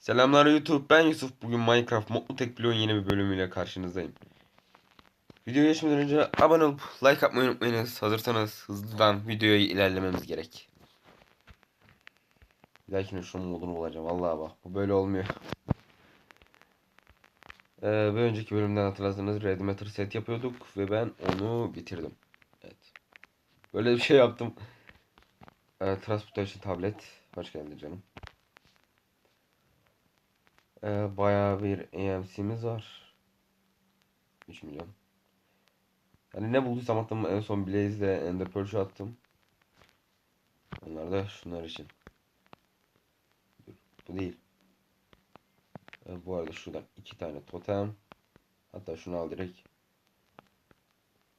Selamlar YouTube ben Yusuf bugün Minecraft Modlu Tek Bloğun yeni bir bölümüyle karşınızdayım. Videoya geçmeden önce abone olup like atmayı unutmayınız. Hazırsanız hızlıdan videoya ilerlememiz gerek. Bir dahakine şunun modunu bulacağım vallahi bak bu böyle olmuyor. Ee, bir önceki bölümden hatırlarsanız Red Matter set yapıyorduk ve ben onu bitirdim. Evet. Böyle bir şey yaptım. Ee, Transportation tablet. Hoş geldin canım. Ee, bayağı bir AMC'miz var. 3 milyon. Yani ne bulduysam attım en son Blaze ile Ender Pearl'ü attım. Onlar da şunlar için. Bu değil. Ee, bu arada şuradan iki tane totem. Hatta şunu al direkt.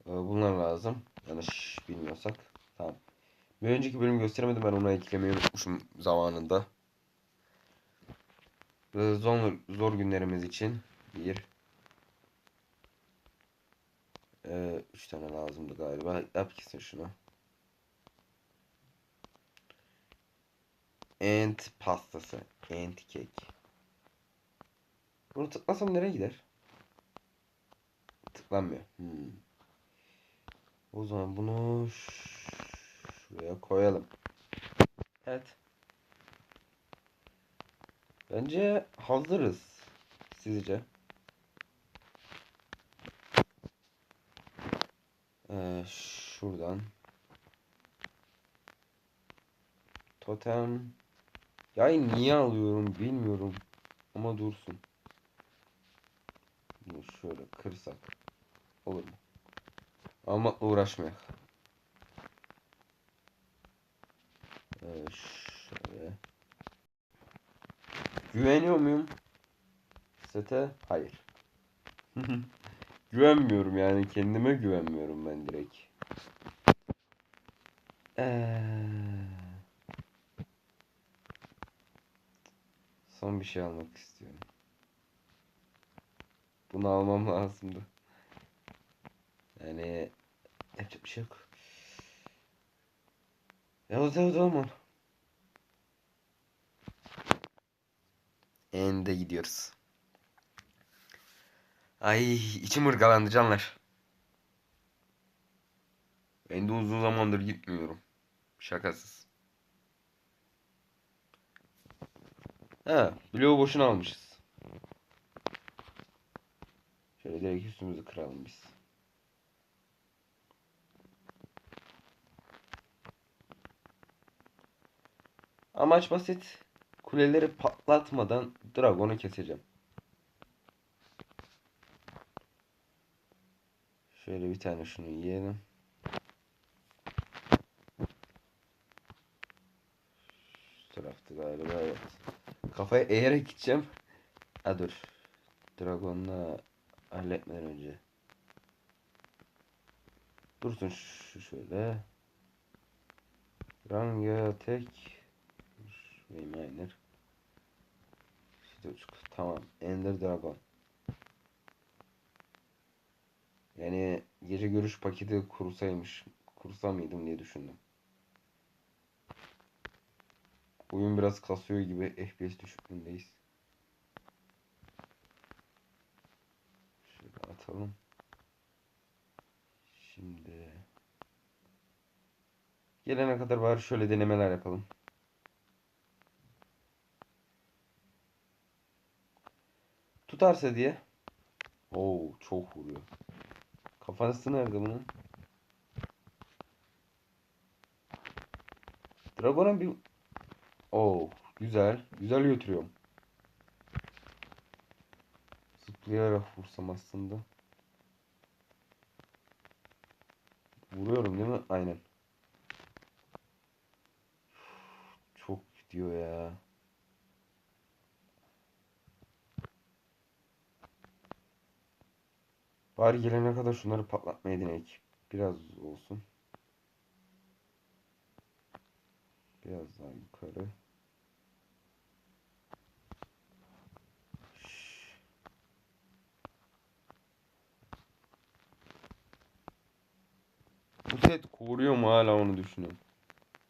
Ee, bunlar lazım. Yanlış bilmiyorsak. Tamam. Bir önceki bölüm gösteremedim ben onu eklemeyi unutmuşum zamanında. Ve Zor, zor günlerimiz için bir ee, üç tane lazımdı galiba. Yap gitsin şunu. Ant pastası. Ant cake. Bunu tıklasam nereye gider? Tıklanmıyor. Hmm. O zaman bunu şuraya koyalım. Evet. Bence hazırız. Sizce? Ee, şuradan. Totem. Yay niye alıyorum bilmiyorum. Ama dursun. Bunu şöyle kırsak. Olur mu? Ama uğraşmayak. Ee, şöyle. Güveniyor muyum? Sete? Hayır. Güvenmiyorum yani kendime güvenmiyorum ben direkt. Ee, son bir şey almak istiyorum. Bunu almam lazımdı. Yani yapacak bir şey yok. Ya o da Ende gidiyoruz. Ay içim ırgalandı canlar. Ben de uzun zamandır gitmiyorum. Şakasız. Ha, bloğu boşuna almışız. Şöyle direkt üstümüzü kıralım biz. Amaç basit. Kuleleri patlatmadan dragonu keseceğim. Şöyle bir tane şunu yiyelim. Şu taraftı galiba evet. Kafaya eğerek gideceğim. Ha dur. Dragon'la halletmeden önce. Dursun şu şöyle. Ranga tek. Reminder. Çocuk. Tamam. Ender Dragon. Yani gece görüş paketi kursaymış. Kursa mıydım diye düşündüm. Oyun biraz kasıyor gibi FPS düşüklüğündeyiz. Şöyle atalım. Şimdi gelene kadar bari şöyle denemeler yapalım. Tutarsa diye. Oo çok vuruyor. Kafası nerede bunun? Dragon'a bir... Oo güzel. Güzel götürüyorum. Zıplayarak vursam aslında. Vuruyorum değil mi? Aynen. Çok gidiyor ya. Bari gelene kadar şunları patlatmaya deneyelim. Biraz olsun. Biraz daha yukarı. Bu set koruyor mu hala onu düşünüyorum.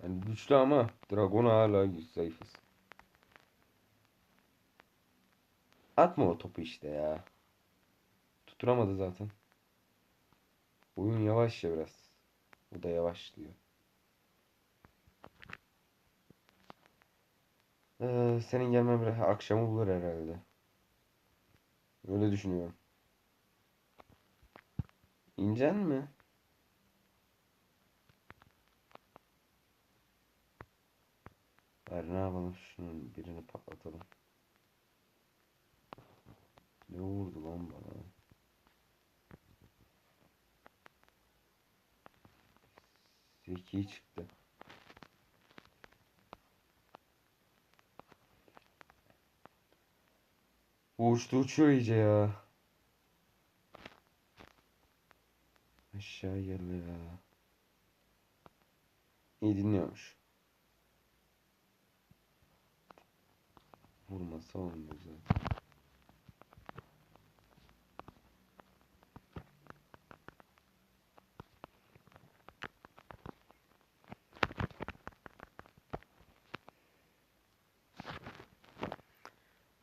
Yani güçlü ama Dragon hala zayıfız. Atma o topu işte ya. Tutturamadı zaten. Oyun yavaş ya biraz. Bu da yavaşlıyor. Ee, senin gelmen biraz akşamı bulur herhalde. Öyle düşünüyorum. İncen mi? Ver ne yapalım şunun birini patlatalım. Ne vurdu lan bana? Zeki çıktı. Bu uçtu uçuyor iyice ya. Aşağı gel ya. İyi dinliyormuş. Vurmasa olmaz zaten.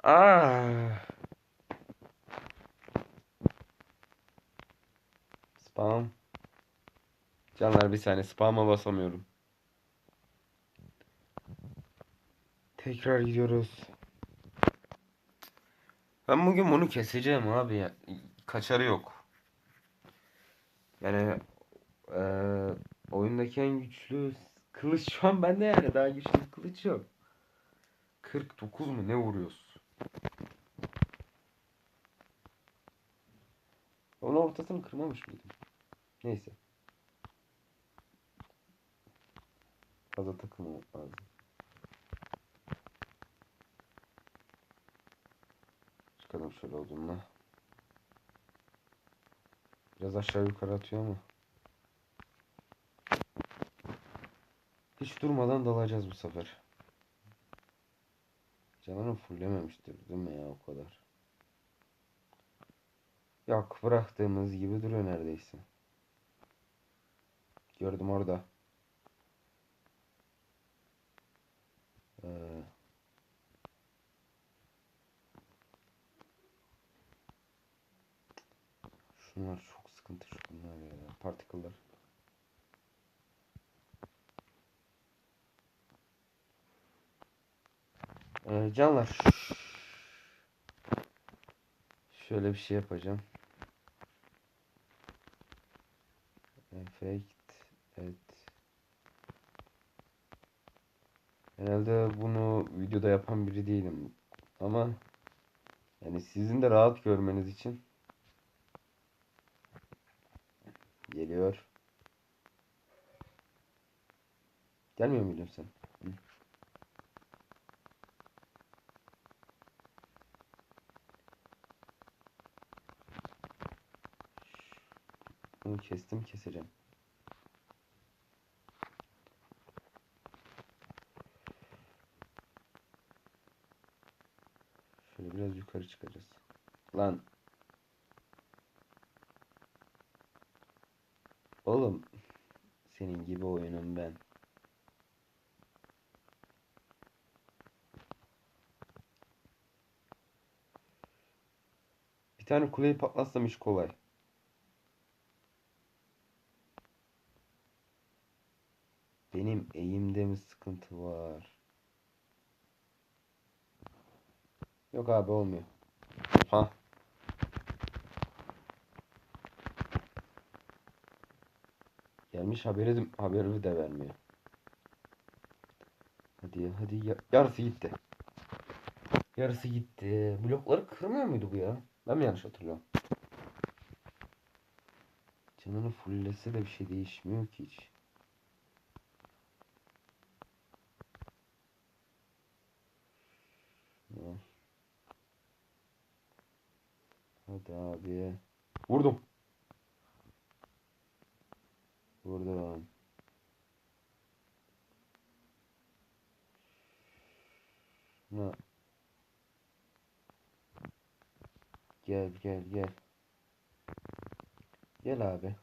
Ah. Spam. Canlar bir saniye spam'a basamıyorum. Tekrar gidiyoruz. Ben bugün bunu keseceğim abi ya. Kaçarı yok. Yani eee oyundaki en güçlü kılıç şu an bende yani daha güçlü kılıç yok. 49 mu ne vuruyoruz? Onu ortasını kırmamış mıydım? Neyse. Fazla takılmamak lazım. Çıkalım şöyle odunla. Biraz aşağı yukarı atıyor ama. Hiç durmadan dalacağız bu sefer. Canını fullememiştir değil mi ya o kadar? Yok bıraktığımız gibi duruyor neredeyse. Gördüm orada. Ee, şunlar çok sıkıntı şunlar ya. Particle'lar. Ee, canlar. Şöyle bir şey yapacağım. Effect et. Herhalde bunu videoda yapan biri değilim. Ama yani sizin de rahat görmeniz için geliyor. Gelmiyor muydun sen? Bunu kestim keseceğim. Şöyle biraz yukarı çıkacağız. Lan. Oğlum. Senin gibi oyunum ben. Bir tane kuleyi patlatsam iş kolay. Benim eğimde mi sıkıntı var? Yok abi olmuyor. Ha. Gelmiş haberi haberi de vermiyor. Hadi hadi ya. Yarısı gitti. Yarısı gitti. Blokları kırmıyor muydu bu ya? Ben mi yanlış hatırlıyorum? Canını fulllese de bir şey değişmiyor ki hiç. Hadi abi. Vurdum. Vurdum. Ha. Gel gel gel. Gel abi.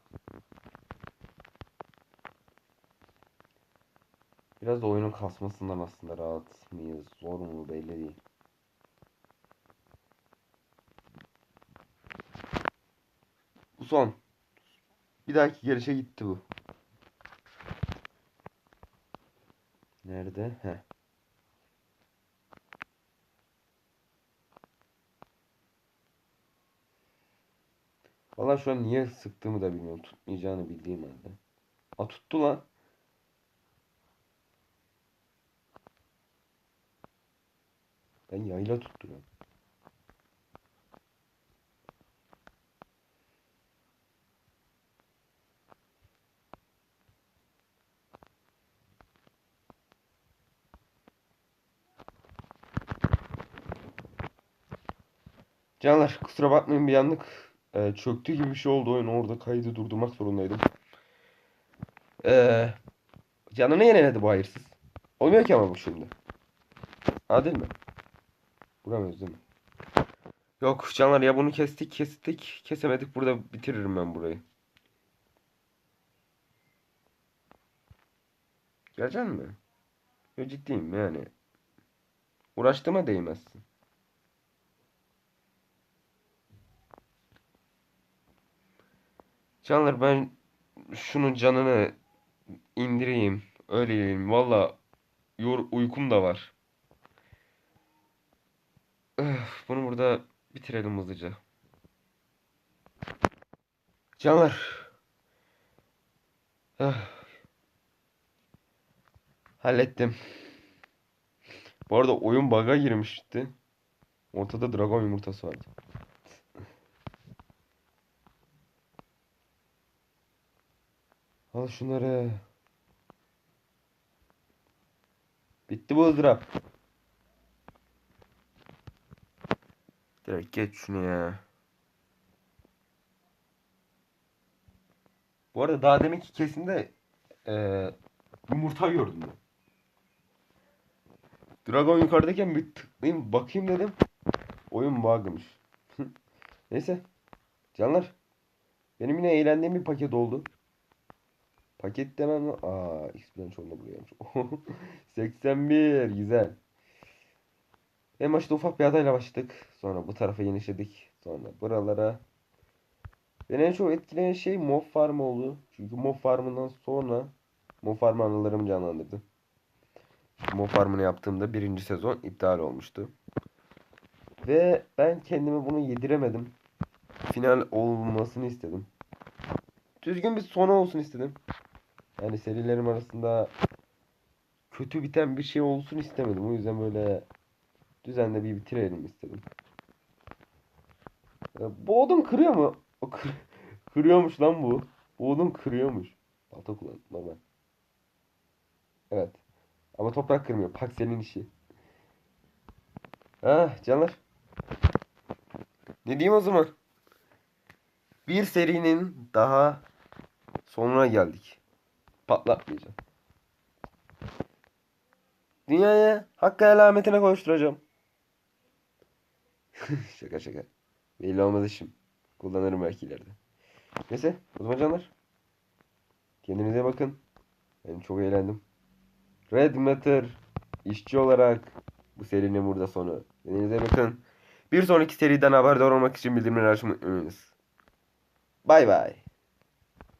Biraz da oyunun kasmasından aslında rahat mıyız, zor mu belli değil. Bu son. Bir dahaki gelişe gitti bu. Nerede? He. Valla şu an niye sıktığımı da bilmiyorum. Tutmayacağını bildiğim halde. A tuttu lan. Ben yayla tutturuyorum. Canlar kusura bakmayın bir yanlık e, çöktü gibi bir şey oldu oyun orada kaydı durdurmak zorundaydım. Ee, canını yeniledi bu hayırsız. Olmuyor ki ama bu şimdi. Adil mi? Vuramıyoruz değil mi? Yok canlar ya bunu kestik kestik kesemedik burada bitiririm ben burayı. Geleceksin mi? Yo ciddiyim yani. Uğraştığıma değmezsin. Canlar ben şunun canını indireyim. Öyle yiyeyim. Valla uykum da var. Öf, bunu burada bitirelim hızlıca. Canlar. Ah. Hallettim. Bu arada oyun bug'a girmişti. Ortada dragon yumurtası vardı. Al şunları. Bitti bu ızdırap. Direkt geç şunu ya. Bu arada daha deminki kesimde eee yumurta gördüm ben. Dragon yukarıdayken bir tıklayayım bakayım dedim. Oyun bug'mış. Neyse. Canlar. Benim yine eğlendiğim bir paket oldu. Paket demem. Aa, X-Plan çoğunda burayaymış. 81 güzel. En başta ufak bir adayla başladık. Sonra bu tarafa genişledik. Sonra buralara. Beni en çok etkileyen şey Mob Farm oldu. Çünkü Mob Farm'ından sonra Mob Farm anılarımı canlandırdı. Mob Farm'ını yaptığımda birinci sezon iptal olmuştu. Ve ben kendime bunu yediremedim. Final olmasını istedim. Düzgün bir sonu olsun istedim. Yani serilerim arasında kötü biten bir şey olsun istemedim. O yüzden böyle düzenli bir bitirelim istedim. Bu odun kırıyor mu? Kırıyormuş lan bu. Bu odun kırıyormuş. Balta kullan normal. Evet. Ama toprak kırmıyor. Paksel'in işi. Ah canlar. Ne diyeyim o zaman? Bir serinin daha sonuna geldik. Patlatmayacağım. Dünyaya hakkı alametine kavuşturacağım. şaka şaka. Belli olmaz işim. Kullanırım belki ileride. Neyse o zaman canlar. Kendinize bakın. Ben çok eğlendim. Red Matter işçi olarak bu serinin burada sonu. Kendinize bakın. Bir sonraki seriden haberdar olmak için bildirimleri açmayı unutmayınız. Bay bay.